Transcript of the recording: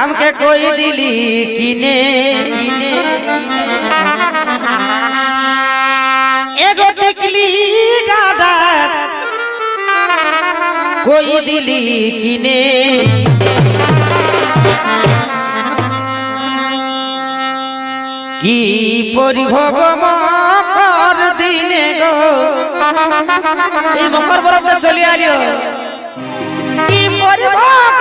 আমাকে কই দিলি কিনে? এগো টিকলি গাদা কই দিলি কিনে? কি পরিভব মকর দিনে গো? এই মকর বরফটা চলে আলিও কি পরিভব